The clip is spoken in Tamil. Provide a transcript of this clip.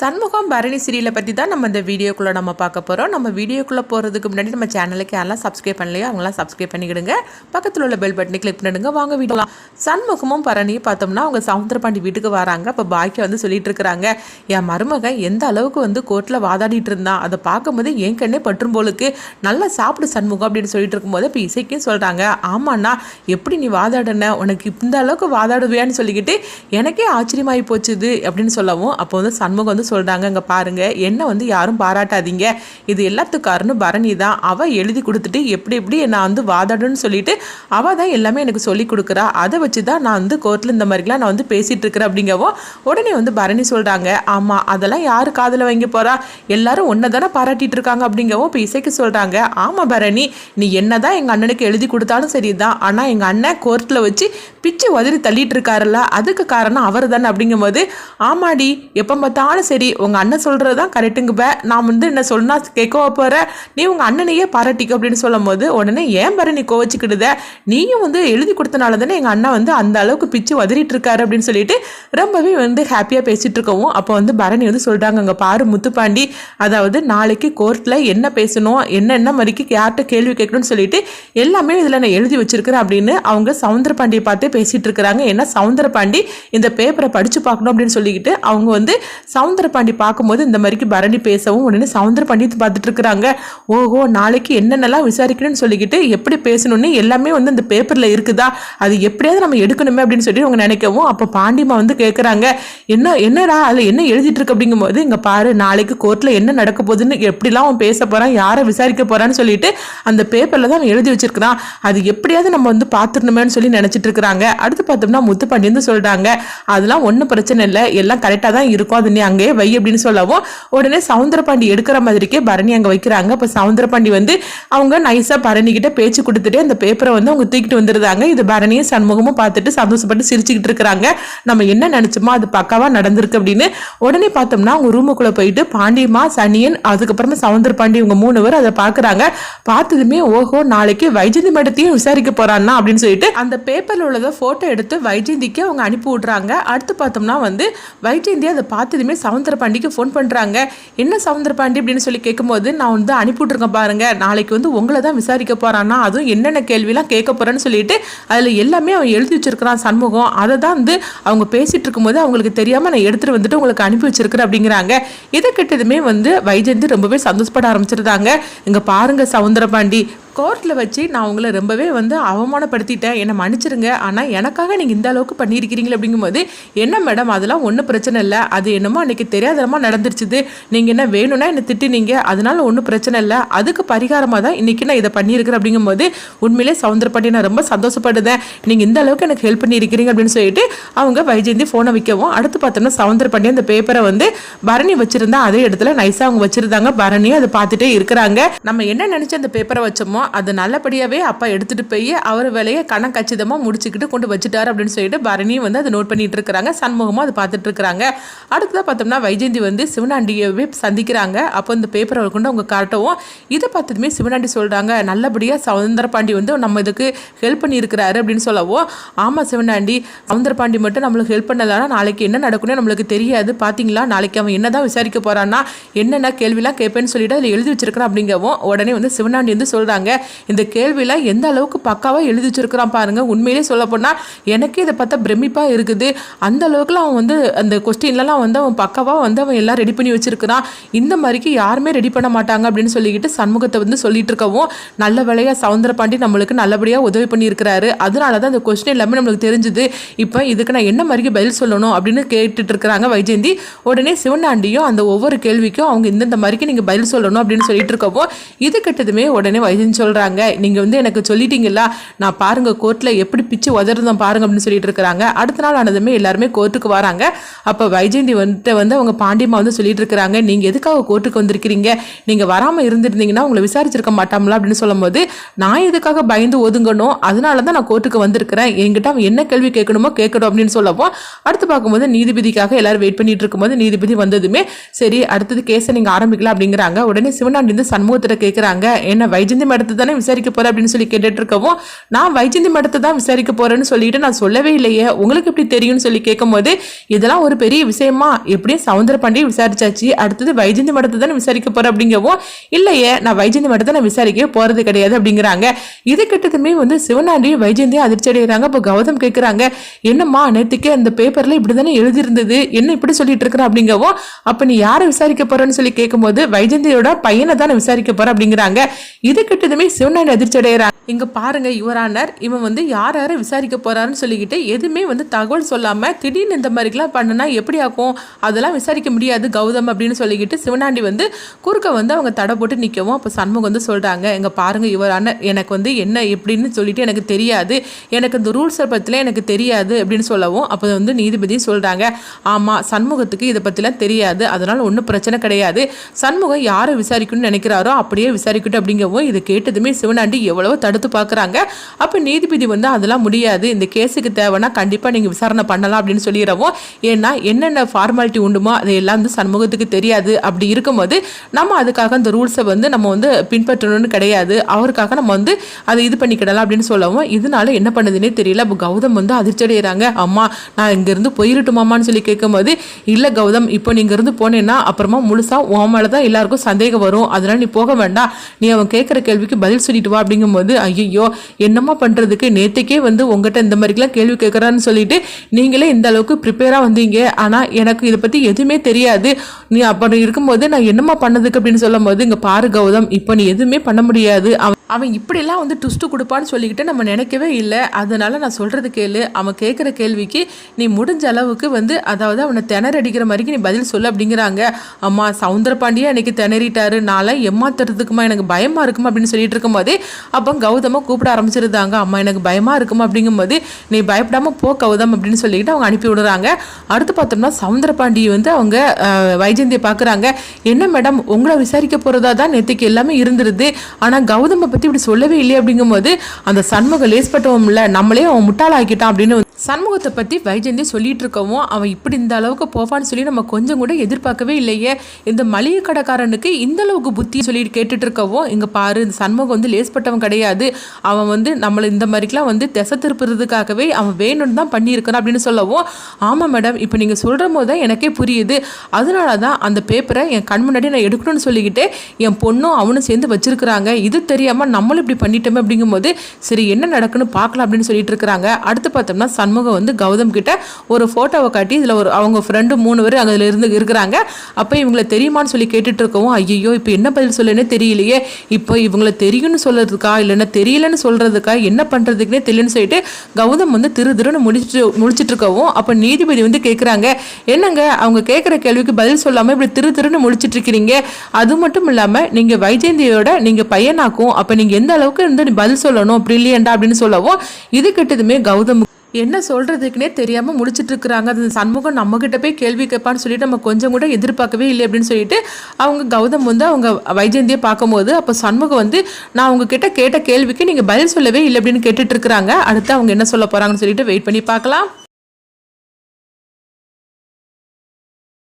சண்முகம் பரணி சீரியலை பற்றி தான் நம்ம இந்த வீடியோக்குள்ளே நம்ம பார்க்க போகிறோம் நம்ம வீடியோக்குள்ளே போகிறதுக்கு முன்னாடி நம்ம சேனலுக்கு யாரெல்லாம் சப்ஸ்கிரைப் பண்ணலையோ அவங்களாம் சப்ஸ்கிரைப் பண்ணிக்கிடுங்க. பக்கத்தில் உள்ள பெல் பட்டனை கிளிக் பண்ணிடுங்க. வாங்க வீடியோலாம் சண்முகமும் பரணியும் பார்த்தோம்னா அவங்க சவுந்தரபாண்டி வீட்டுக்கு வராங்க. அப்போ பாக்கியம் வந்து சொல்லிட்டு இருக்கிறாங்க. என் மருமகன் எந்த அளவுக்கு வந்து கோர்ட்டில் வாதாடிட்டு இருந்தான் அதை பார்க்கும்போது என் கண்ணே பற்றும் போலுக்கு. நல்லா சாப்பிடு சண்முகம் அப்படின்னு சொல்லிட்டு இருக்கும்போது இப்போ இசைக்கும் சொல்கிறாங்க ஆமாண்ணா எப்படி நீ வாதாடின? உனக்கு இந்த அளவுக்கு வாதாடுவியான்னு சொல்லிக்கிட்டு எனக்கே ஆச்சரியமாகி போச்சுது அப்படின்னு சொல்லவும் அப்போ வந்து சண்முகம் வந்து சொல்கிறாங்க இங்கே பாருங்கள் என்ன வந்து யாரும் பாராட்டாதீங்க. இது எல்லாத்துக்காரனும் காரணம் பரணி தான். அவள் எழுதி கொடுத்துட்டு எப்படி எப்படி நான் வந்து வாதாடுன்னு சொல்லிட்டு அவள் தான் எல்லாமே எனக்கு சொல்லி கொடுக்குறா. அதை வச்சு தான் நான் வந்து கோர்ட்டில் இந்த மாதிரிலாம் நான் வந்து பேசிகிட்டு இருக்கிறேன் அப்படிங்கவோ உடனே வந்து பரணி சொல்கிறாங்க ஆமாம் அதெல்லாம் யார் காதில் வாங்கி போகிறா எல்லாரும் ஒன்றை தானே பாராட்டிட்டு இருக்காங்க அப்படிங்கவோ இப்போ இசைக்கு சொல்கிறாங்க ஆமாம் பரணி நீ என்ன தான் எங்கள் அண்ணனுக்கு எழுதி கொடுத்தாலும் சரி தான் ஆனால் எங்கள் அண்ணன் கோர்ட்டில் வச்சு பிச்சு உதறி தள்ளிட்டு இருக்காருல்ல அதுக்கு காரணம் அவர் தானே அப்படிங்கும்போது ஆமாடி எப்போ பார்த்தாலும் சரி உங்கள் அண்ணன் சொல்கிறது தான் கரெக்டுங்குப்ப நான் வந்து என்ன சொன்னா கேட்கவா போகிற நீ உங்கள் அண்ணனையே பாராட்டிக்க அப்படின்னு சொல்லும் போது உடனே ஏன் பாரு நீ கோவச்சிக்கிடுத நீயும் வந்து எழுதி கொடுத்தனால தானே எங்கள் அண்ணன் வந்து அந்த அளவுக்கு பிச்சு உதறிட்டு இருக்காரு அப்படின்னு சொல்லிட்டு ரொம்பவே வந்து ஹாப்பியாக பேசிகிட்டு இருக்கவும் அப்போ வந்து பரணி வந்து சொல்கிறாங்க அங்கே பாரு முத்துப்பாண்டி அதாவது நாளைக்கு கோர்ட்டில் என்ன பேசணும் என்னென்ன மாதிரிக்கு யார்கிட்ட கேள்வி கேட்கணும்னு சொல்லிட்டு எல்லாமே இதில் நான் எழுதி வச்சிருக்கிறேன் அப்படின்னு அவங்க சவுந்தர பாண்டியை பார்த்து பேசிகிட்டு இருக்கிறாங்க ஏன்னா சவுந்தர பாண்டி இந்த பேப்பரை படித்து பார்க்கணும் அப்படின்னு சொல்லிக்கிட்டு அவங்க வந்து சவுந்தர பாண்டி பார்க்கும்போது இந்த மாதிரிக்கு பரணி பேசவும் உடனே சவுந்தர பாண்டி பார்த்துட்டு இருக்கிறாங்க ஓஹோ நாளைக்கு என்னென்னலாம் விசாரிக்கணும்னு சொல்லிக்கிட்டு எப்படி பேசணும்னு எல்லாமே வந்து இந்த பேப்பரில் இருக்குதா? அது எப்படியாவது நம்ம எடுக்கணுமே அப்படின்னு சொல்லி அவங்க நினைக்கவும் அப்போ பாண்டிமா வந்து கேட்குறாங்க என்ன என்னடா அதில் என்ன எழுதிட்டு இருக்கு அப்படிங்கும்போது இங்கே பாரு நாளைக்கு கோர்ட்டில் என்ன நடக்க போகுதுன்னு எப்படிலாம் அவன் பேச போகிறான் யாரை விசாரிக்க போகிறான்னு சொல்லிட்டு அந்த பேப்பரில் தான் அவன் எழுதி வச்சிருக்கிறான். அது எப்படியாவது நம்ம வந்து பார்த்துடணுமேனு சொல்லி நினச்சிட்டு இருக்கிறாங்க அடுத்து பார்த்தோம்னா முத்து வந்து சொல்கிறாங்க அதெல்லாம் ஒன்றும் பிரச்சனை இல்லை. எல்லாம் கரெக்டாக தான் இருக்கும். அது நீ அங்கேயே வை அப்படின்னு சொல்லவும் உடனே சவுந்தரபாண்டி எடுக்கிற மாதிரிக்கே பரணி அங்கே வைக்கிறாங்க. இப்போ சவுந்தரபாண்டி வந்து அவங்க நைஸாக பரணி கிட்ட பேச்சு கொடுத்துட்டு அந்த பேப்பரை வந்து அவங்க தூக்கிட்டு வந்துருந்தாங்க இது பரணியும் சண்முகமும் பார்த்துட்டு சந்தோஷப்பட்டு சிரிச்சுக்கிட்டு இருக்கிறாங்க. நம்ம என்ன நினைச்சோமோ அது பக்காவாக நடந்திருக்கு அப்படின்னு உடனே பார்த்தோம்னா அவங்க ரூமுக்குள்ளே போயிட்டு பாண்டியம்மா சனியன் அதுக்கப்புறமா சவுந்தர பாண்டி இவங்க மூணு பேர் அதை பார்க்குறாங்க. பார்த்ததுமே ஓஹோ நாளைக்கு வைஜந்தி மடத்தையும் விசாரிக்க போறான்னா அப்படின்னு சொல்லிட்டு அந்த பேப்பர்ல உள்ளதை ஃபோட்டோ எடுத்து வைஜெயந்திக்கு அவங்க அனுப்பி விட்றாங்க. அடுத்து பார்த்தோம்னா வந்து வைஜெயந்தி அதை பார்த்ததுமே சவுந்தர பாண்டிக்கு ஃபோன் பண்ணுறாங்க என்ன சவுந்தர பாண்டி அப்படின்னு சொல்லி கேட்கும்போது நான் வந்து அனுப்பி விட்ருக்கேன் பாருங்கள் நாளைக்கு வந்து உங்களை தான் விசாரிக்க போகிறான்னா அதுவும் என்னென்ன கேள்விலாம் கேட்க போகிறேன்னு சொல்லிட்டு அதில் எல்லாமே அவன் எழுதி வச்சிருக்கிறான் சண்முகம். அதை தான் வந்து அவங்க பேசிகிட்டு இருக்கும்போது அவங்களுக்கு தெரியாமல் நான் எடுத்துகிட்டு வந்துட்டு உங்களுக்கு அனுப்பி வச்சிருக்கிறேன் அப்படிங்கிறாங்க. இதை கிட்டதுமே வந்து வைஜெயந்தி ரொம்பவே சந்தோஷப்பட ஆரம்பிச்சிருந்தாங்க. இங்கே பாருங்கள் சவுந்தர சவுந்தரபாண்டி கோர்ட்டில் வச்சு நான் உங்களை ரொம்பவே வந்து அவமானப்படுத்திட்டேன். என்னை மன்னிச்சிருங்க. ஆனால் எனக்காக நீங்கள் இந்த அளவுக்கு பண்ணியிருக்கிறீங்களே அப்படிங்கும்போது என்ன மேடம்? அதெல்லாம் ஒன்றும் பிரச்சனை இல்லை. அது என்னமோ அன்றைக்கி தெரியாதனமாக நடந்துருச்சுது. நீங்கள் என்ன வேணும்னா என்னை திட்டினீங்க. அதனால் ஒன்றும் பிரச்சனை இல்லை. அதுக்கு பரிகாரமாக தான் இன்றைக்கி நான் இதை பண்ணியிருக்கிறேன் அப்படிங்கும்போது உண்மையிலே சவுந்தரப்பாட்டி நான் ரொம்ப சந்தோஷப்படுதேன். நீங்கள் இந்த அளவுக்கு எனக்கு ஹெல்ப் பண்ணியிருக்கிறீங்க அப்படின்னு சொல்லிட்டு அவங்க வைஜெயந்தி ஃபோனை வைக்கவும் அடுத்து பார்த்தோம்னா சவுந்தரப்பாண்டி அந்த பேப்பரை வந்து பரணி வச்சுருந்தா அதே இடத்துல நைஸாக அவங்க வச்சுருந்தாங்க. பரணியும் அதை பார்த்துட்டே இருக்கிறாங்க. நம்ம என்ன நினச்சி அந்த பேப்பரை வச்சோமோ அது நல்லபடியாகவே அப்பா எடுத்துகிட்டு போய் அவர் வேலையை கணம் கச்சிதமாக முடிச்சுக்கிட்டு கொண்டு வச்சுட்டாரு அப்படின்னு சொல்லிட்டு பரணியும் வந்து அதை நோட் பண்ணிட்டு இருக்கிறாங்க. சண்முகமும் அதை பார்த்துட்டு இருக்கிறாங்க. அடுத்ததாக பார்த்தோம்னா வைஜெயந்தி வந்து சிவனாண்டியவே சந்திக்கிறாங்க. அப்போ இந்த பேப்பரை கொண்டு அவங்க காட்டவும் இதை பார்த்ததுமே சிவனாண்டி சொல்கிறாங்க நல்லபடியாக சவுந்தரபாண்டி வந்து நம்ம இதுக்கு ஹெல்ப் பண்ணியிருக்கிறாரு அப்படின்னு சொல்லவும் ஆமாம் சிவனாண்டி சவுந்தரபாண்டி மட்டும் நம்மளுக்கு ஹெல்ப் பண்ணதானா நாளைக்கு என்ன நடக்கும்னு நம்மளுக்கு தெரியாது. பார்த்தீங்களா? நாளைக்கு அவன் என்ன தான் விசாரிக்க போகிறான்னா என்னென்ன கேள்விலாம் கேட்பேன்னு சொல்லிட்டு அதில் எழுதி வச்சிருக்கிறான் அப்படிங்கவும் உடனே வந்து சிவனாண்டி வந்து சொல்கிறாங்க இந்த கேள்வியில் எந்த அளவுக்கு பக்காவாக எழுதி வச்சிருக்கிறான் பாருங்கள் உண்மையிலே சொல்ல போனால் எனக்கே இதை பார்த்தா பிரமிப்பாக இருக்குது. அந்த அளவுக்குலாம் அவன் வந்து அந்த கொஸ்டின்லலாம் வந்து அவன் பக்காவாக வந்து அவன் எல்லாம் ரெடி பண்ணி வச்சிருக்கிறான். இந்த மாதிரிக்கு யாருமே ரெடி பண்ண மாட்டாங்க அப்படின்னு சொல்லிக்கிட்டு சண்முகத்தை வந்து சொல்லிட்டு இருக்கவும் நல்ல வேலையாக சவுந்தரபாண்டி நம்மளுக்கு நல்லபடியாக உதவி பண்ணியிருக்கிறாரு. அதனால தான் அந்த கொஸ்டின் எல்லாமே நம்மளுக்கு தெரிஞ்சுது. இப்போ இதுக்கு நான் என்ன மாதிரிக்கு பதில் சொல்லணும் அப்படின்னு கேட்டுட்டு இருக்கிறாங்க வைஜெயந்தி. உடனே சிவனாண்டியும் அந்த ஒவ்வொரு கேள்விக்கும் அவங்க இந்தந்த மாதிரிக்கு நீங்கள் பதில் சொல்லணும் அப்படின்னு சொல்லிட்டு இருக்கவும் இது கெட்டதுமே உடனே வைஜெயந்தி சொல்கிறாங்க நீங்கள் வந்து எனக்கு சொல்லிட்டீங்களா நான் பாருங்க கோர்ட்டில் எப்படி பிச்சு உதறதும் பாருங்க அப்படின்னு சொல்லிட்டு இருக்கிறாங்க. அடுத்த நாள் ஆனதுமே எல்லாருமே கோர்ட்டுக்கு வராங்க. அப்போ வைஜெயந்தி வந்துட்டு வந்து அவங்க பாண்டியம்மா வந்து சொல்லிட்டு இருக்கிறாங்க. நீங்கள் எதுக்காக கோர்ட்டுக்கு வந்திருக்கிறீங்க? நீங்கள் வராமல் இருந்திருந்தீங்கன்னா உங்களை விசாரிச்சிருக்க மாட்டாங்களா அப்படின்னு சொல்லும்போது நான் எதுக்காக பயந்து ஒதுங்கணும்? அதனால தான் நான் கோர்ட்டுக்கு வந்திருக்கிறேன். என்கிட்ட அவன் என்ன கேள்வி கேட்கணுமோ கேட்கணும் அப்படின்னு சொல்லவும் அடுத்து பார்க்கும்போது நீதிபதிக்காக எல்லாரும் வெயிட் பண்ணிட்டு இருக்கும்போது நீதிபதி வந்ததுமே சரி அடுத்தது கேஸை நீங்கள் ஆரம்பிக்கலாம் அப்படிங்கிறாங்க. உடனே சிவனாண்டி வந்து சண்முகத்திட்ட கேட்குறாங்க என்ன வைஜந்தி மேடத்தை மடத்தை தானே விசாரிக்க போற அப்படின்னு சொல்லி கேட்டுட்டு இருக்கவும் நான் வைஜந்தி மடத்தை தான் விசாரிக்க போறேன்னு சொல்லிட்டு நான் சொல்லவே இல்லையே. உங்களுக்கு எப்படி தெரியும்னு சொல்லி கேட்கும்போது இதெல்லாம் ஒரு பெரிய விஷயமா? எப்படியும் சவுந்தர பாண்டியை விசாரிச்சாச்சு. அடுத்தது வைஜந்தி மடத்தை தானே விசாரிக்க போற அப்படிங்கவும் இல்லையே நான் வைஜந்தி மடத்தை நான் விசாரிக்க போறது கிடையாது அப்படிங்கிறாங்க. இது கிட்டத்தமே வந்து சிவனாண்டியும் வைஜந்தியும் அதிர்ச்சி அடைகிறாங்க அப்போ கௌதம் கேட்குறாங்க என்னம்மா நேற்றுக்கே அந்த பேப்பர்ல இப்படி தானே எழுதியிருந்தது? என்ன இப்படி சொல்லிட்டு இருக்கிற? அப்படிங்கவும் அப்போ நீ யாரை விசாரிக்க போறேன்னு சொல்லி கேட்கும்போது வைஜந்தியோட பையனை தானே விசாரிக்க போற? அப்படிங்கிறாங்க. இது கிட்டதுமே சிவனாண்டி அதிர்ச்சி அடைகிறாங்க இங்க பாருங்க யுவரானர் இவன் வந்து யார் யாரை விசாரிக்க போறாருன்னு சொல்லிக்கிட்டு எதுவுமே வந்து தகவல் சொல்லாம திடீர்னு இந்த மாதிரிலாம் பண்ணுனா எப்படி ஆகும்? அதெல்லாம் விசாரிக்க முடியாது கௌதம் அப்படின்னு சொல்லிக்கிட்டு சிவனாண்டி வந்து குறுக்க வந்து அவங்க தடை போட்டு நிற்கவும் அப்போ சண்முகம் வந்து சொல்றாங்க. எங்க பாருங்க யுவரானர் எனக்கு வந்து என்ன எப்படின்னு சொல்லிட்டு எனக்கு தெரியாது. எனக்கு இந்த ரூல்ஸை பற்றிலாம் எனக்கு தெரியாது அப்படின்னு சொல்லவும் அப்போ வந்து நீதிபதி சொல்றாங்க. ஆமா சண்முகத்துக்கு இதை பற்றிலாம் தெரியாது. அதனால ஒன்றும் பிரச்சனை கிடையாது. சண்முகம் யாரை விசாரிக்கணும்னு நினைக்கிறாரோ அப்படியே விசாரிக்கட்டும் அப்படிங்கவும் இதை கேட்டதுமே சிவனாண்டி எவ்வளவோ தடுத்து பார்க்குறாங்க. அப்போ நீதிபதி வந்து அதெல்லாம் முடியாது. இந்த கேஸுக்கு தேவைன்னா கண்டிப்பாக நீங்கள் விசாரணை பண்ணலாம் அப்படின்னு சொல்லிடுறவும் ஏன்னா என்னென்ன ஃபார்மாலிட்டி உண்டுமோ அதையெல்லாம் வந்து சண்முகத்துக்கு தெரியாது. அப்படி இருக்கும்போது நம்ம அதுக்காக அந்த ரூல்ஸை வந்து நம்ம வந்து பின்பற்றணும்னு கிடையாது. அவருக்காக நம்ம வந்து அதை இது பண்ணிக்கிடலாம் அப்படின்னு சொல்லவும் இதனால என்ன பண்ணுதுன்னே தெரியல. அப்போ கௌதம் வந்து அதிர்ச்சி அடைகிறாங்க அம்மா நான் இங்கேருந்து போயிருட்டுமாமான்னு சொல்லி கேட்கும்போது இல்லை கௌதம் இப்போ நீங்கள் இருந்து போனேன்னா அப்புறமா முழுசாக உன் மேலே தான் எல்லாருக்கும் சந்தேகம் வரும். அதனால நீ போக வேண்டாம். நீ அவன் கேட்குற கேள்விக்கு பதில் சொல்லிட்டு வா அப்படிங்கும்போது ஐயோ என்னம்மா பண்ணுறதுக்கு நேற்றுக்கே வந்து உங்ககிட்ட இந்த மாதிரிலாம் கேள்வி கேட்குறான்னு சொல்லிட்டு நீங்களே இந்த அளவுக்கு ப்ரிப்பேராக வந்தீங்க. ஆனால் எனக்கு இதை பற்றி எதுவுமே தெரியாது. நீ அப்படி இருக்கும்போது நான் என்னம்மா பண்ணதுக்கு அப்படின்னு சொல்லும்போது இங்கே பாரு கௌதம் இப்போ நீ எதுவுமே பண்ண முடியாது. அவன் அவன் இப்படிலாம் வந்து டுஸ்ட்டு கொடுப்பான்னு சொல்லிக்கிட்டு நம்ம நினைக்கவே இல்லை. அதனால நான் சொல்கிறது கேளு. அவன் கேட்குற கேள்விக்கு நீ முடிஞ்ச அளவுக்கு வந்து அதாவது அவனை திணறடிக்கிற மாதிரிக்கு நீ பதில் சொல்லு அப்படிங்கிறாங்க. அம்மா சவுந்தர பாண்டியா அன்னைக்கு திணறிட்டாரு. நாளை ஏமாத்துறதுக்குமா? எனக்கு பயமா இருக்குமா அப்படின்னு சொல்லி சொல்லிட்டு இருக்கும்போது அப்போ கௌதம கூப்பிட ஆரம்பிச்சிருந்தாங்க. அம்மா எனக்கு பயமாக இருக்கும் அப்படிங்கும்போது நீ பயப்படாமல் போ கௌதம் அப்படின்னு சொல்லிக்கிட்டு அவங்க அனுப்பி விடுறாங்க. அடுத்து பார்த்தோம்னா சவுந்தர பாண்டியை வந்து அவங்க வைஜந்தியை வைஜெயந்தியை பார்க்குறாங்க. என்ன மேடம் உங்களை விசாரிக்க போகிறதா தான் நேற்றுக்கு எல்லாமே இருந்துருது. ஆனால் கௌதமை பற்றி இப்படி சொல்லவே இல்லை அப்படிங்கும்போது அந்த சண்முகம் இல்லை நம்மளே அவன் முட்டாளாக்கிட்டான் அப்படின்னு சண்முகத்தை பற்றி வைஜெயந்தி சொல்லிட்டு இருக்கவும் அவன் இப்படி இந்த அளவுக்கு போவான்னு சொல்லி நம்ம கொஞ்சம் கூட எதிர்பார்க்கவே இல்லையே. இந்த மளிகை கடைக்காரனுக்கு இந்த அளவுக்கு புத்தி சொல்லிட்டு கேட்டுட்டு இருக்கவும் இங்கே பாரு இந்த சண்முகம் வந்து லேஸ்பட்டவன் கிடையாது. அவன் வந்து நம்மளை இந்த மாதிரிக்கெலாம் வந்து திசை திருப்புறதுக்காகவே அவன் வேணும்னு தான் பண்ணியிருக்கான் அப்படின்னு சொல்லவும் ஆமாம் மேடம் இப்போ நீங்கள் சொல்கிற போது தான் எனக்கே புரியுது. அதனால தான் அந்த பேப்பரை என் கண் முன்னாடி நான் எடுக்கணும்னு சொல்லிக்கிட்டு என் பொண்ணும் அவனும் சேர்ந்து வச்சிருக்கிறாங்க. இது தெரியாமல் நம்மளும் இப்படி பண்ணிட்டோமே அப்படிங்கும்போது சரி என்ன நடக்குன்னு பார்க்கலாம் அப்படின்னு சொல்லிட்டு இருக்கிறாங்க அடுத்து பார்த்தோம்னா சண்முகம் வந்து கௌதம் கிட்ட ஒரு ஃபோட்டோவை காட்டி இதில் ஒரு அவங்க ஃப்ரெண்டு மூணு பேர் அதில் இருந்து இருக்கிறாங்க. அப்போ இவங்களை தெரியுமான்னு சொல்லி கேட்டுட்டு இருக்கவும் ஐயோ இப்போ என்ன பதில் சொல்லுன்னே தெரியலையே. இப்போ இவங்களை தெரியும்னு சொல்கிறதுக்கா இல்லைன்னா தெரியலன்னு சொல்கிறதுக்கா என்ன பண்ணுறதுக்குனே தெரியலன்னு சொல்லிட்டு கௌதம் வந்து திரு திருன்னு முடிச்சுட்டு முடிச்சிட்டு இருக்கவும் அப்போ நீதிபதி வந்து கேட்குறாங்க என்னங்க அவங்க கேட்குற கேள்விக்கு பதில் சொல்லாமல் இப்படி திரு திருன்னு முடிச்சுட்டு இருக்கிறீங்க அது மட்டும் இல்லாமல் நீங்கள் வைஜெயந்தியோட நீங்கள் பையனாக்கும் அப்போ நீங்கள் எந்த அளவுக்கு இருந்து நீ பதில் சொல்லணும் பிரில்லியண்டா அப்படின்னு சொல்லவும் இது கிட்டதுமே கௌதம் என்ன சொல்கிறதுக்குனே தெரியாமல் முடிச்சிட்டு இருக்கிறாங்க அது சண்முகம் நம்மக்கிட்ட போய் கேள்வி கேட்பான்னு சொல்லிட்டு நம்ம கொஞ்சம் கூட எதிர்பார்க்கவே இல்லை அப்படின்னு சொல்லிட்டு அவங்க கௌதம் வந்து அவங்க வைஜெயந்தியை பார்க்கும்போது அப்போ சண்முகம் வந்து நான் உங்ககிட்ட கேட்ட கேள்விக்கு நீங்கள் பதில் சொல்லவே இல்லை அப்படின்னு கேட்டுட்டு இருக்கிறாங்க அடுத்து அவங்க என்ன சொல்ல போகிறாங்கன்னு சொல்லிட்டு வெயிட் பண்ணி பார்க்கலாம்.